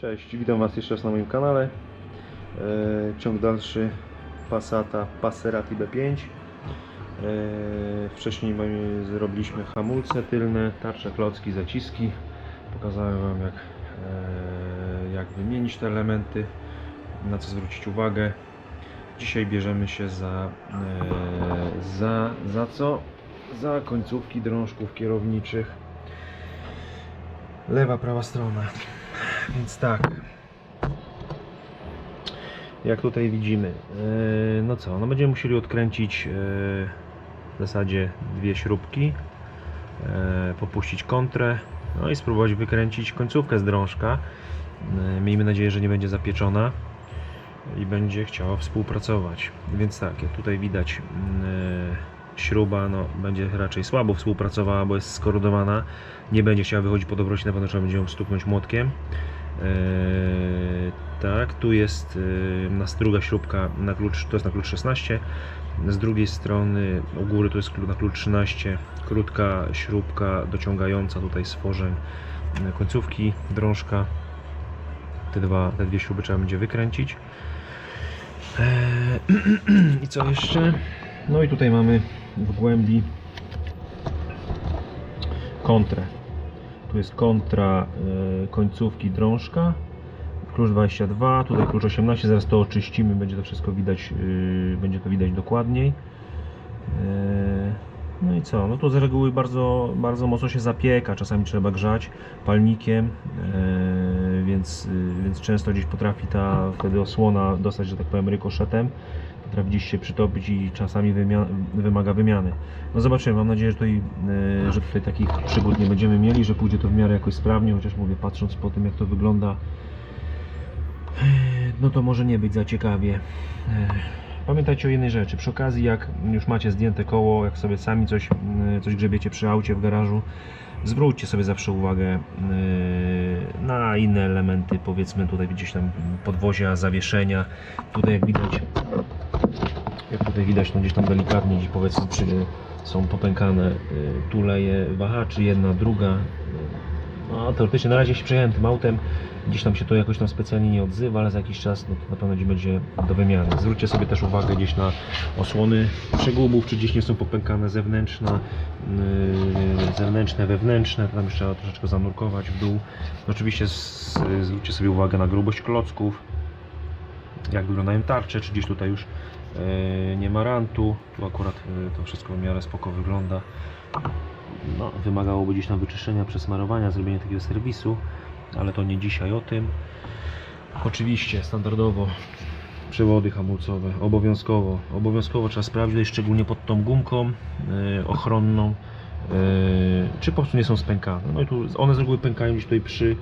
Cześć, witam Was jeszcze raz na moim kanale. E, ciąg dalszy Passata Passerati B5. E, wcześniej zrobiliśmy hamulce tylne, tarcze, klocki, zaciski. Pokazałem Wam jak, e, jak wymienić te elementy, na co zwrócić uwagę. Dzisiaj bierzemy się za, za, za co? Za końcówki drążków kierowniczych. Lewa, prawa strona. Więc tak. Jak tutaj widzimy. e, No co, no będziemy musieli odkręcić e, w zasadzie dwie śrubki. e, Popuścić kontrę. No i spróbować wykręcić końcówkę z drążka. Miejmy nadzieję, że nie będzie zapieczona i będzie chciała współpracować. Więc tak, jak tutaj widać śruba no, będzie raczej słabo współpracowała, bo jest skorodowana. Nie będzie chciała wychodzić pod obrocie, na pewno trzeba będzie ją stuknąć młotkiem. Eee, tak, tu jest e, nas druga śrubka na klucz, to jest na klucz 16. Z drugiej strony u góry to jest na klucz 13. Krótka śrubka dociągająca tutaj stworzeń e, końcówki drążka. Te, dwa, te dwie śruby trzeba będzie wykręcić. I co jeszcze? No i tutaj mamy w głębi kontrę. Tu jest kontra e, końcówki drążka. Klucz 22, tutaj klucz 18, zaraz to oczyścimy, będzie to wszystko widać, yy, będzie to widać dokładniej. E, No i co? No to z reguły bardzo, bardzo mocno się zapieka, czasami trzeba grzać palnikiem, e, więc, więc często gdzieś potrafi ta wtedy osłona dostać, że tak powiem, rykoszetem. Potrafi gdzieś się przytopić i czasami wymaga wymiany. No zobaczymy, mam nadzieję, że tutaj, e, że tutaj takich przygód nie będziemy mieli, że pójdzie to w miarę jakoś sprawnie, chociaż mówię, patrząc po tym jak to wygląda, e, no to może nie być za ciekawie. E, Pamiętajcie o jednej rzeczy, przy okazji jak już macie zdjęte koło, jak sobie sami coś, coś grzebiecie przy aucie w garażu, zwróćcie sobie zawsze uwagę na inne elementy, powiedzmy tutaj gdzieś tam podwozia, zawieszenia. Tutaj jak widać, jak tutaj widać, no gdzieś tam delikatnie gdzieś powiedzmy przy, są popękane yy, tuleje wahaczy, jedna, druga. No teoretycznie na razie jeśli przejechałem tym autem, gdzieś tam się to jakoś tam specjalnie nie odzywa, ale za jakiś czas no, to na pewno gdzieś będzie do wymiany. Zwróćcie sobie też uwagę gdzieś na osłony przegubów, czy gdzieś nie są popękane zewnętrzne, yy, zewnętrzne, wewnętrzne, tam jeszcze trzeba troszeczkę zanurkować w dół. Oczywiście z, zwróćcie sobie uwagę na grubość klocków, jak wyglądają tarcze, czy gdzieś tutaj już yy, nie ma rantu, tu akurat yy, to wszystko w miarę spoko wygląda. No, wymagałoby gdzieś tam wyczyszczenia, przesmarowania, zrobienia takiego serwisu, ale to nie dzisiaj o tym. Oczywiście, standardowo przewody hamulcowe, obowiązkowo. Obowiązkowo trzeba sprawdzić, szczególnie pod tą gumką e, ochronną, e, czy po prostu nie są spękane. No i tu one z reguły pękają gdzieś tutaj przy,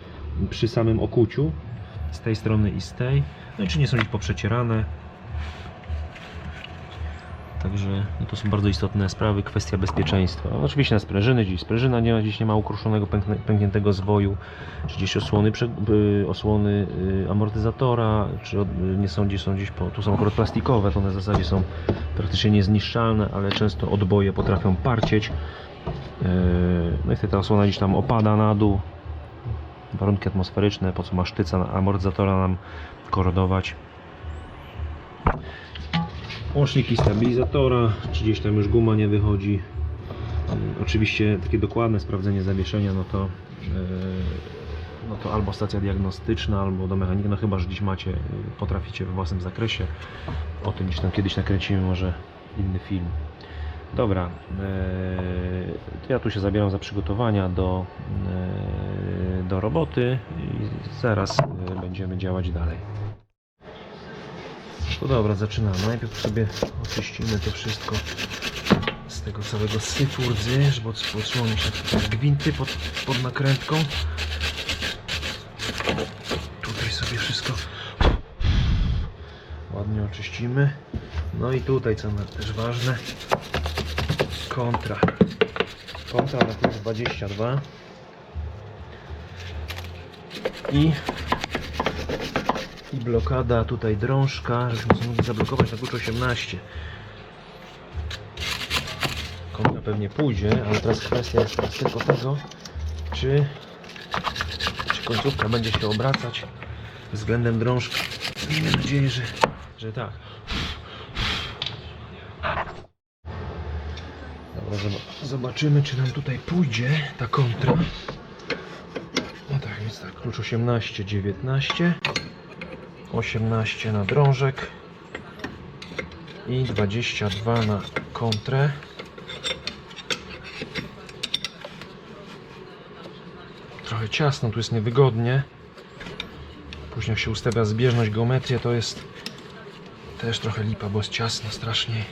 przy samym okuciu, z tej strony i z tej. No i czy nie są gdzieś poprzecierane. Także no to są bardzo istotne sprawy, kwestia bezpieczeństwa. No, oczywiście na sprężyny, gdzieś sprężyna nie ma, gdzieś nie ma ukruszonego, pękniętego zwoju, czy gdzieś osłony, y, osłony y, amortyzatora, czy y, nie są gdzieś, są gdzieś po, tu są akurat plastikowe, to w zasadzie są praktycznie niezniszczalne, ale często odboje potrafią parcieć. Yy, No i wtedy ta osłona gdzieś tam opada na dół. Warunki atmosferyczne, po co ma sztyca amortyzatora nam korodować łączniki stabilizatora, czy gdzieś tam już guma nie wychodzi. Mm, Oczywiście takie dokładne sprawdzenie zawieszenia, no to, yy, no to albo stacja diagnostyczna, albo do mechanika, no chyba, że gdzieś macie, yy, potraficie we własnym zakresie. O tym gdzieś tam kiedyś nakręcimy może inny film. Dobra, yy, to ja tu się zabieram za przygotowania do, yy, do roboty i zaraz yy, będziemy działać dalej. To dobra, zaczynamy. Najpierw sobie oczyścimy to wszystko z tego całego syfu rdzy, żeby ods- odsłonić te gwinty pod, pod nakrętką. Tutaj sobie wszystko ładnie oczyścimy. No i tutaj, co na- też ważne, kontra. Kontra na klucz 22. I i blokada tutaj drążka, sobie mogli zablokować na klucz 18. Kontra pewnie pójdzie, ale teraz kwestia jest tylko tego, czy, czy końcówka będzie się obracać względem drążka. Miejmy nadzieję, że, że tak. Dobra, zob- zobaczymy, czy nam tutaj pójdzie ta kontra. No tak, więc tak, klucz 18, 19, 18 na drążek i 22 na kontrę. Trochę ciasno, tu jest niewygodnie. Później jak się ustawia zbieżność, geometrię, to jest też trochę lipa, bo jest ciasno strasznie.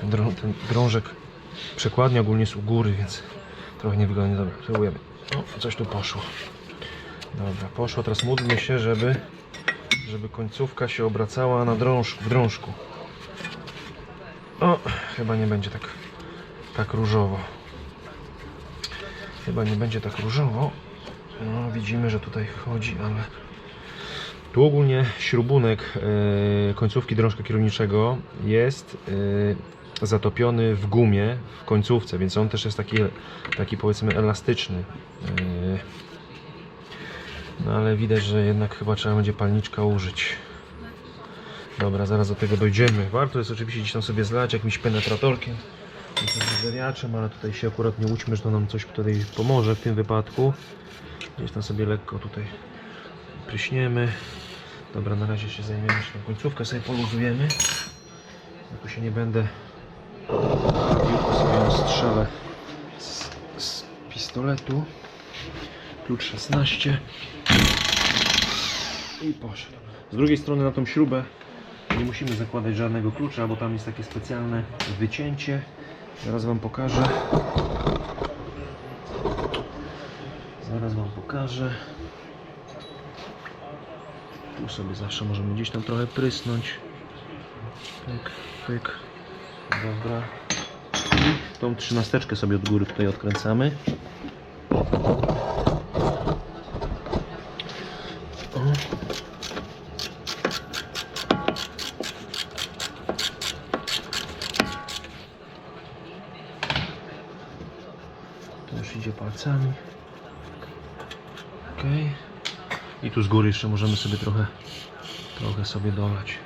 Ten, drą, ten drążek przekładnia ogólnie jest u góry, więc trochę niewygodnie. Dobra, próbujemy. O, coś tu poszło. Dobra, poszło. Teraz módlmy się, żeby, żeby końcówka się obracała na drążku, w drążku. O, chyba nie będzie tak, tak różowo. Chyba nie będzie tak różowo. No, widzimy, że tutaj chodzi, ale tu ogólnie śrubunek e, końcówki drążka kierowniczego jest e, zatopiony w gumie w końcówce, więc on też jest taki, taki powiedzmy elastyczny. E, no ale widać, że jednak chyba trzeba będzie palniczka użyć. Dobra, zaraz do tego dojdziemy. Warto jest oczywiście gdzieś tam sobie zlać jakimś penetratorkiem, zawiaczem, ale tutaj się akurat nie łudźmy, że to nam coś tutaj pomoże w tym wypadku. Gdzieś tam sobie lekko tutaj pryśniemy. Dobra, na razie się zajmiemy, tą końcówkę sobie poluzujemy. Tu się nie będę to sobie strzelę z, z pistoletu. Klucz 16 i poszedł. Z drugiej strony na tą śrubę nie musimy zakładać żadnego klucza, bo tam jest takie specjalne wycięcie. Zaraz Wam pokażę. Zaraz Wam pokażę. Tu sobie zawsze możemy gdzieś tam trochę prysnąć. Pyk, pyk. Dobra. I tą trzynasteczkę sobie od góry tutaj odkręcamy. O. To już idzie palcami. Ok. I tu z góry jeszcze możemy sobie trochę, trochę sobie dolać.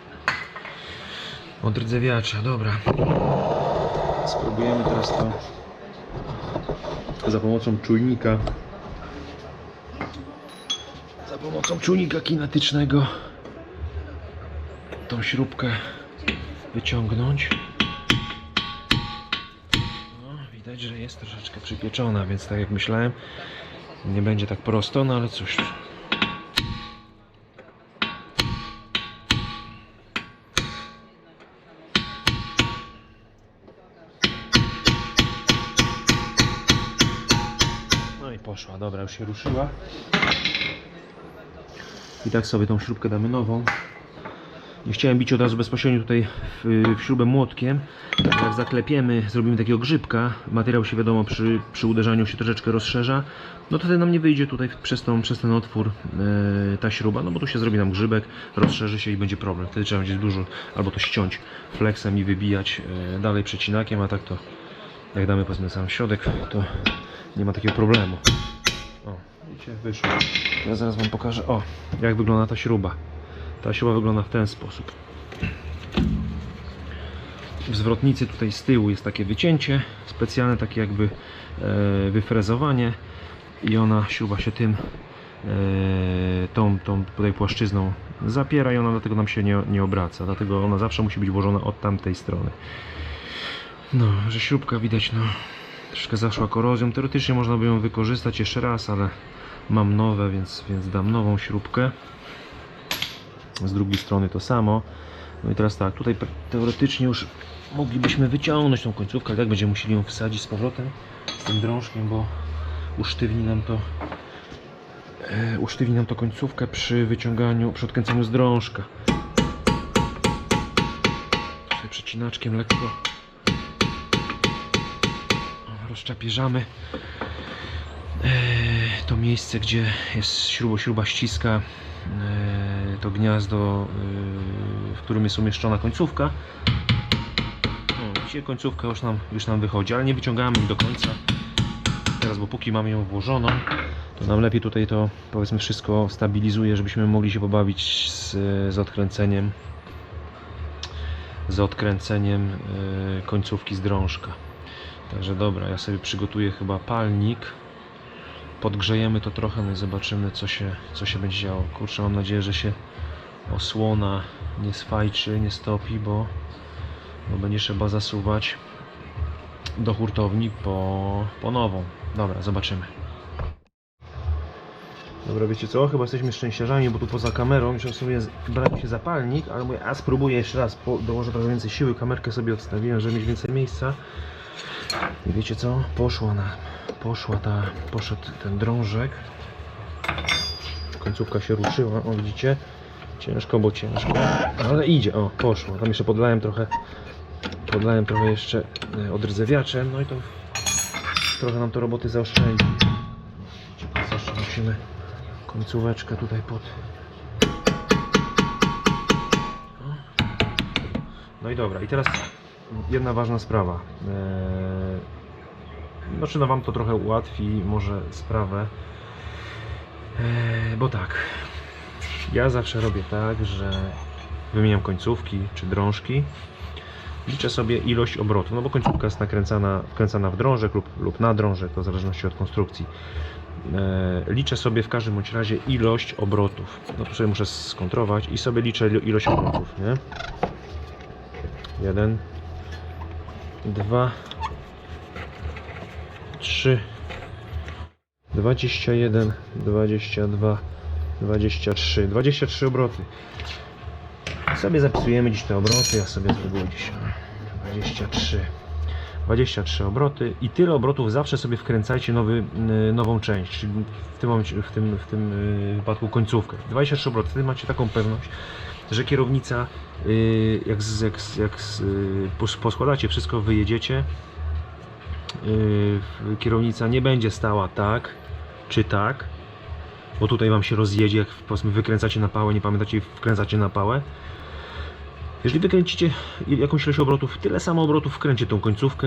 Od rdzewiacza, dobra. Spróbujemy teraz to za pomocą czujnika. Za pomocą czujnika kinetycznego tą śrubkę wyciągnąć. No, widać, że jest troszeczkę przypieczona, więc tak jak myślałem, nie będzie tak prosto, no ale cóż. Poszła, dobra, już się ruszyła. I tak sobie tą śrubkę damy nową. Nie chciałem bić od razu bezpośrednio tutaj w, w śrubę młotkiem. Jak zaklepiemy, zrobimy takiego grzybka, materiał się wiadomo przy, przy uderzaniu się troszeczkę rozszerza, no to wtedy nam nie wyjdzie tutaj przez, tą, przez ten otwór e, ta śruba, no bo tu się zrobi nam grzybek, rozszerzy się i będzie problem. Wtedy trzeba będzie dużo, albo to ściąć flexem i wybijać e, dalej przecinakiem, a tak to jak damy powiedzmy sam środek, to nie ma takiego problemu. Wyszło. Ja zaraz Wam pokażę, o, jak wygląda ta śruba. Ta śruba wygląda w ten sposób. W zwrotnicy tutaj z tyłu jest takie wycięcie, specjalne takie jakby e, wyfrezowanie i ona, śruba się tym e, tą, tą tutaj płaszczyzną zapiera i ona dlatego nam się nie, nie obraca, dlatego ona zawsze musi być włożona od tamtej strony. No, że śrubka widać, no troszkę zaszła korozją, teoretycznie można by ją wykorzystać jeszcze raz, ale mam nowe, więc, więc dam nową śrubkę z drugiej strony to samo. No i teraz tak, tutaj teoretycznie już moglibyśmy wyciągnąć tą końcówkę, ale tak będziemy musieli ją wsadzić z powrotem z tym drążkiem, bo usztywni nam to e, usztywni nam to końcówkę przy wyciąganiu, przy odkręcaniu z drążka. Tutaj przecinaczkiem lekko o, rozczapierzamy e, to miejsce, gdzie jest śruba, śruba ściska e, to gniazdo, e, w którym jest umieszczona końcówka. O, Dzisiaj końcówka już nam, już nam wychodzi, ale nie wyciągamy do końca. Teraz, bo póki mamy ją włożoną, to nam lepiej tutaj to powiedzmy wszystko stabilizuje, żebyśmy mogli się pobawić z, z odkręceniem z odkręceniem końcówki z drążka. Także dobra, ja sobie przygotuję chyba palnik. Podgrzejemy to trochę, no i zobaczymy co się, co się będzie działo. Kurczę, mam nadzieję, że się osłona nie sfajczy, nie stopi, bo, bo będzie trzeba zasuwać do hurtowni po, po nową. Dobra, zobaczymy. Dobra, wiecie co? Chyba jesteśmy szczęściarzami, bo tu poza kamerą już sobie brałem się zapalnik, ale mówię, a spróbuję jeszcze raz, dołożę trochę więcej siły, kamerkę sobie odstawiłem, żeby mieć więcej miejsca. I wiecie co? Poszła na, poszła ta, poszedł ten drążek. Końcówka się ruszyła, o widzicie? Ciężko, bo ciężko, ale idzie, o, poszło. Tam jeszcze podlałem trochę, podlałem trochę jeszcze e, odrdzewiaczem, no i to trochę nam to roboty zaoszczędzi. Zawsze musimy końcóweczkę tutaj pod. No i dobra, i teraz jedna ważna sprawa. Eee, Znaczy, no Wam to trochę ułatwi może sprawę. Eee, bo tak, ja zawsze robię tak, że wymieniam końcówki czy drążki. Liczę sobie ilość obrotów, no bo końcówka jest nakręcana, wkręcana w drążek lub, lub na drążek, to w zależności od konstrukcji. E, liczę sobie w każdym bądź razie ilość obrotów. No tu sobie muszę skontrować i sobie liczę ilo- ilość obrotów, nie? Jeden, dwa, trzy, dwadzieścia jeden, dwadzieścia dwa, dwadzieścia trzy, dwadzieścia trzy obroty. Sobie zapisujemy dziś te obroty, ja sobie zrobię dziś 23. 23 obroty i tyle obrotów zawsze sobie wkręcajcie nowy, y, nową część, czyli w tym, w tym, w tym y, wypadku końcówkę. 23 obroty, wtedy macie taką pewność, że kierownica, y, jak, jak, jak y, poskładacie wszystko, wyjedziecie, y, kierownica nie będzie stała tak czy tak, bo tutaj Wam się rozjedzie, jak wykręcacie na pałę, nie pamiętacie wkręcacie na pałę. Jeżeli wykręcicie jakąś ilość obrotów, tyle samo obrotów wkręcie tą końcówkę,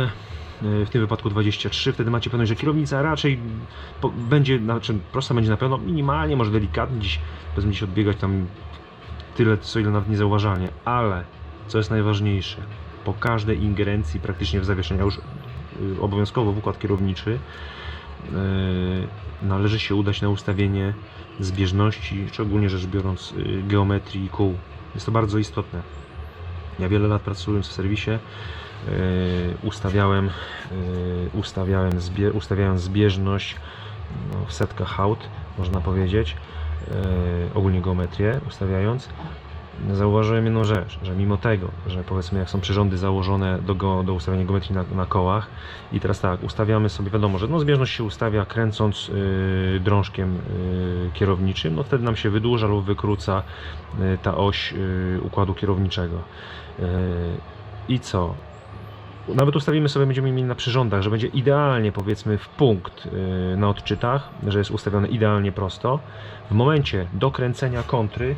yy, w tym wypadku 23, wtedy macie pewność, że kierownica raczej będzie, znaczy prosta będzie na pewno, minimalnie, może delikatnie gdzieś, powiedzmy gdzieś odbiegać tam tyle, co ile nawet niezauważalnie, ale co jest najważniejsze, po każdej ingerencji praktycznie w zawieszenia już yy, obowiązkowo w układ kierowniczy yy, należy się udać na ustawienie zbieżności, szczególnie rzecz biorąc yy, geometrii kół. Jest to bardzo istotne. Ja wiele lat pracując w serwisie ustawiałem, ustawiałem, zbie, ustawiałem zbieżność no, w setkach hałd, można powiedzieć, ogólnie geometrię ustawiając. Zauważyłem jedną rzecz, że mimo tego, że powiedzmy jak są przyrządy założone do, go, do ustawiania geometrii na, na kołach i teraz tak, ustawiamy sobie, wiadomo, że no, zbieżność się ustawia kręcąc yy, drążkiem yy, kierowniczym, no wtedy nam się wydłuża lub wykróca yy, ta oś yy, układu kierowniczego. Yy, I co? Nawet ustawimy sobie, będziemy mieli na przyrządach, że będzie idealnie powiedzmy w punkt yy, na odczytach, że jest ustawione idealnie prosto. W momencie dokręcenia kontry,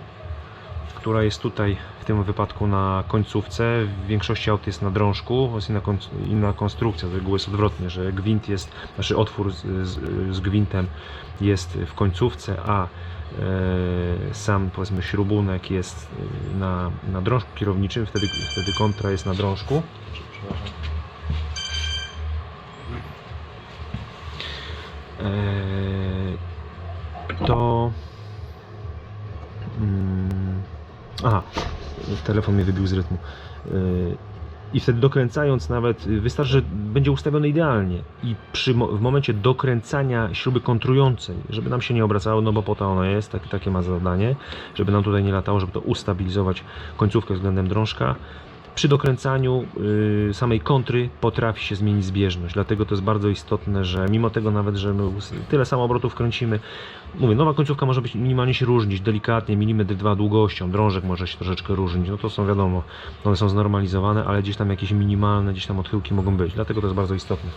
która jest tutaj w tym wypadku na końcówce, w większości aut jest na drążku, jest inna, inna konstrukcja, z reguły jest odwrotnie, że gwint jest, znaczy otwór z, z, z gwintem jest w końcówce, a e, sam powiedzmy śrubunek jest e, na, na drążku kierowniczym, wtedy, wtedy kontra jest na drążku. Przepraszam. E, to mm, aha, telefon mnie wybił z rytmu. Yy, I wtedy dokręcając nawet, yy, wystarczy, że będzie ustawione idealnie. I przy, w momencie dokręcania śruby kontrującej, żeby nam się nie obracało, no bo po to ono jest, tak, takie ma zadanie, żeby nam tutaj nie latało, żeby to ustabilizować końcówkę względem drążka. Przy dokręcaniu yy, samej kontry potrafi się zmienić zbieżność, dlatego to jest bardzo istotne, że mimo tego nawet, że my tyle samo obrotów kręcimy, Mówię, nowa końcówka może być minimalnie się różnić, delikatnie, milimetr dwa długością, drążek może się troszeczkę różnić, no to są wiadomo, one są znormalizowane, ale gdzieś tam jakieś minimalne, gdzieś tam odchyłki mogą być, dlatego to jest bardzo istotne,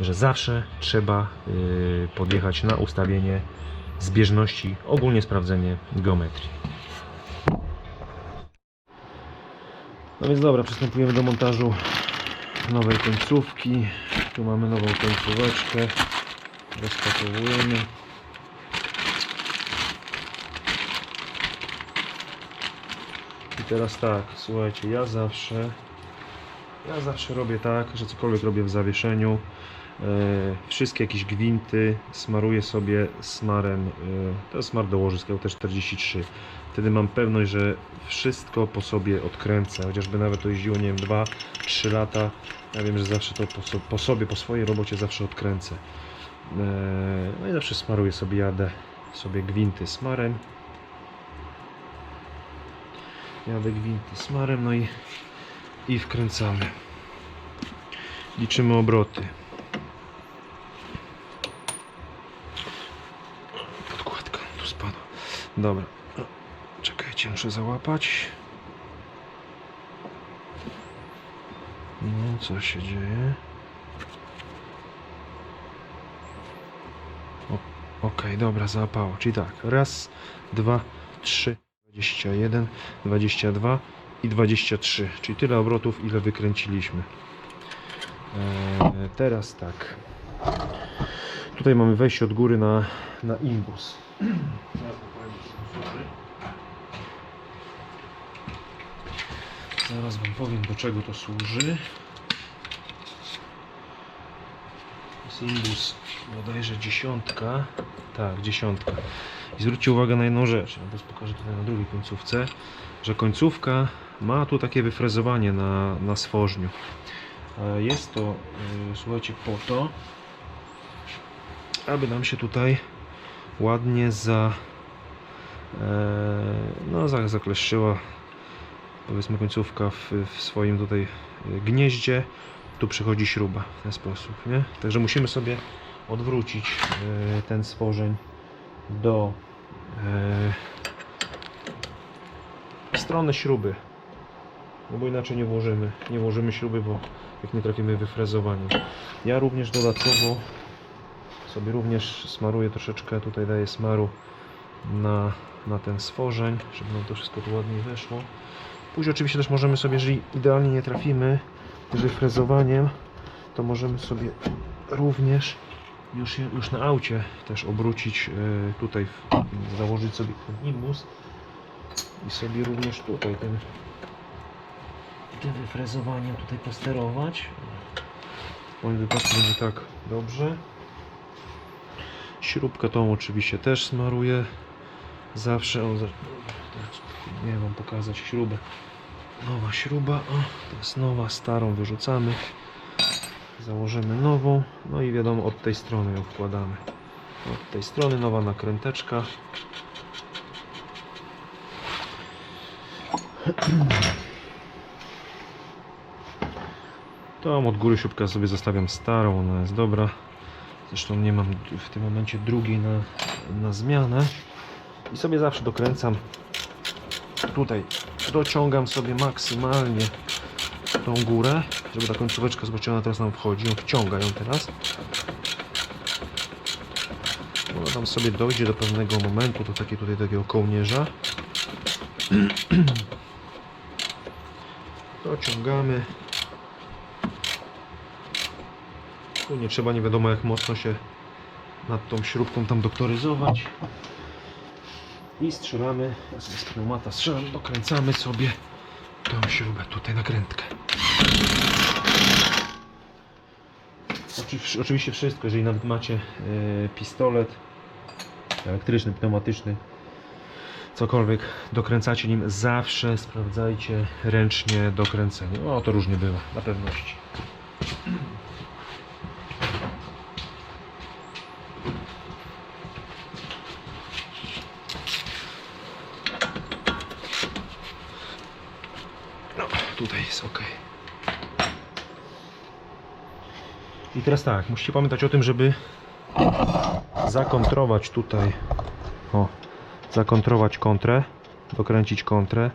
że zawsze trzeba yy, podjechać na ustawienie zbieżności, ogólnie sprawdzenie geometrii. No więc dobra, przystępujemy do montażu nowej końcówki. Tu mamy nową końcóweczkę. Rozpakowujemy. I teraz tak, słuchajcie, ja zawsze ja zawsze robię tak, że cokolwiek robię w zawieszeniu, yy, wszystkie jakieś gwinty smaruję sobie smarem, yy, to jest smar do łożyska, T43 wtedy mam pewność, że wszystko po sobie odkręcę chociażby nawet to jeździło, nie wiem, 2-3 lata ja wiem, że zawsze to po, po sobie, po swojej robocie zawsze odkręcę e, no i zawsze smaruję sobie, jadę sobie gwinty smarem jadę gwinty smarem, no i i wkręcamy. Liczymy obroty. Podkładka tu spadła. Dobra. Muszę załapać. No, co się dzieje? Okej, dobra, załapało. Czyli tak, raz, dwa, trzy, 21, 22 i 23, czyli tyle obrotów, ile wykręciliśmy. Eee, teraz tak. Tutaj mamy wejście od góry na, na imbus. Zaraz wam powiem, co to służy. Zaraz Wam powiem, do czego to służy. To jest imbus bodajże dziesiątka. Tak, dziesiątka. I zwróćcie uwagę na jedną rzecz. Ja teraz pokażę tutaj na drugiej końcówce, że końcówka ma tu takie wyfrezowanie na, na stworzniu. E, Jest to, e, słuchajcie, po to, aby nam się tutaj ładnie za, e, no, za- zakleszczyła powiedzmy końcówka w, w swoim tutaj e, gnieździe. Tu przychodzi śruba w ten sposób, nie? Także musimy sobie odwrócić e, ten stworzeń do e, strony śruby. No bo inaczej nie włożymy, nie włożymy śruby, bo jak nie trafimy wyfrezowaniem. Ja również dodatkowo sobie również smaruję troszeczkę, tutaj daję smaru na, na ten stworzeń, żeby nam to wszystko tu ładniej weszło. Później oczywiście też możemy sobie, jeżeli idealnie nie trafimy z wyfrezowaniem, to możemy sobie również już, już na aucie też obrócić e, tutaj, założyć sobie ten imbus i sobie również tutaj tym, tym wyfrezowaniem tutaj posterować. W moim wypadku będzie tak dobrze. Śrubkę tą oczywiście też smaruję. Zawsze on nie wam pokazać śrubę. Nowa śruba, o, to jest nowa, starą wyrzucamy. Założymy nową, no i wiadomo od tej strony ją wkładamy. Od tej strony nowa nakręteczka. Tą od góry śrubkę sobie zostawiam starą, ona jest dobra. Zresztą nie mam w tym momencie drugiej na, na zmianę. I sobie zawsze dokręcam tutaj. Dociągam sobie maksymalnie tą górę, żeby ta końcóweczka, zobaczcie, ona teraz nam wchodzi, ją wciąga ją teraz. Ona tam sobie dojdzie do pewnego momentu, do takiego tutaj takiego kołnierza. Dociągamy. Tu nie trzeba nie wiadomo jak mocno się nad tą śrubką tam doktoryzować. I strzelamy, z pneumata strzelam, dokręcamy sobie tą śrubę, tutaj nakrętkę. Oczy- Oczywiście wszystko, jeżeli nawet macie e, pistolet elektryczny, pneumatyczny, cokolwiek dokręcacie nim, zawsze sprawdzajcie ręcznie dokręcenie. O, to różnie bywa, na pewności. No, tutaj jest ok. I teraz tak, musicie pamiętać o tym, żeby zakontrować tutaj, o, zakontrować kontrę, dokręcić kontrę.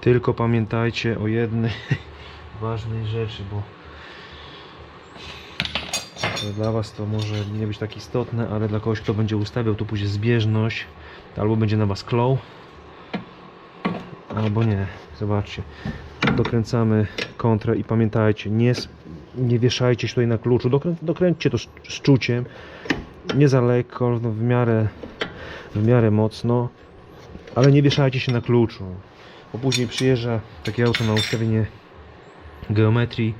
Tylko pamiętajcie o jednej ważnej rzeczy, bo to dla Was to może nie być tak istotne, ale dla kogoś, kto będzie ustawiał tu później zbieżność, to albo będzie na Was klął, albo nie. Zobaczcie. Dokręcamy kontrę i pamiętajcie, nie, nie wieszajcie się tutaj na kluczu. Dokrę, dokręćcie to z, czuciem. Nie za lekko, no w miarę w miarę mocno, ale nie wieszajcie się na kluczu. bo później przyjeżdża takie auto na ustawienie geometrii.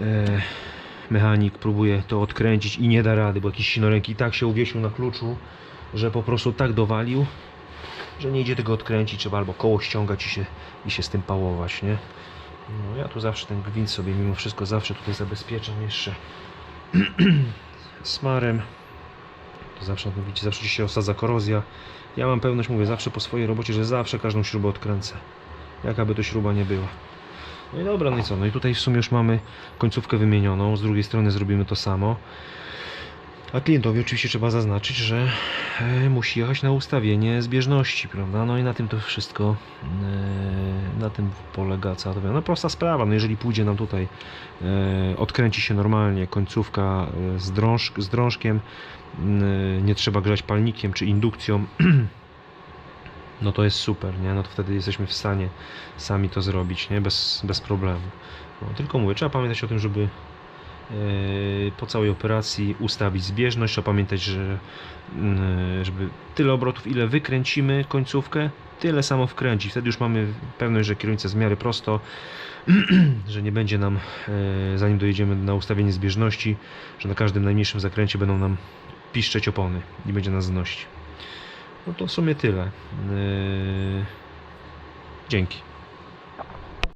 E, mechanik próbuje to odkręcić i nie da rady, bo jakiś sinorenki tak się uwiesił na kluczu, że po prostu tak dowalił, że nie idzie tego odkręcić, trzeba albo koło ściągać i się, i się z tym pałować, nie? No ja tu zawsze ten gwint sobie mimo wszystko zawsze tutaj zabezpieczam jeszcze smarem. To zawsze, no widzicie, zawsze się osadza korozja. Ja mam pewność, mówię, zawsze po swojej robocie, że zawsze każdą śrubę odkręcę. Jaka by to śruba nie była. No i dobra, no i co? No i tutaj w sumie już mamy końcówkę wymienioną. Z drugiej strony zrobimy to samo. A klientowi oczywiście trzeba zaznaczyć, że e, musi jechać na ustawienie zbieżności, prawda? No i na tym to wszystko, e, na tym polega cała to. No prosta sprawa, no jeżeli pójdzie nam tutaj, e, odkręci się normalnie końcówka z, drąż, z drążkiem, nie trzeba grzać palnikiem czy indukcją, no to jest super, nie? No to wtedy jesteśmy w stanie sami to zrobić, nie? Bez, bez problemu. No, tylko mówię, trzeba pamiętać o tym, żeby po całej operacji ustawić zbieżność. Trzeba pamiętać, że yy, żeby tyle obrotów, ile wykręcimy końcówkę, tyle samo wkręcić. Wtedy już mamy pewność, że kierownica jest w miarę prosto, że nie będzie nam, yy, zanim dojedziemy na ustawienie zbieżności, że na każdym najmniejszym zakręcie będą nam piszczeć opony i będzie nas znosić. No to w sumie tyle. Yy, Dzięki.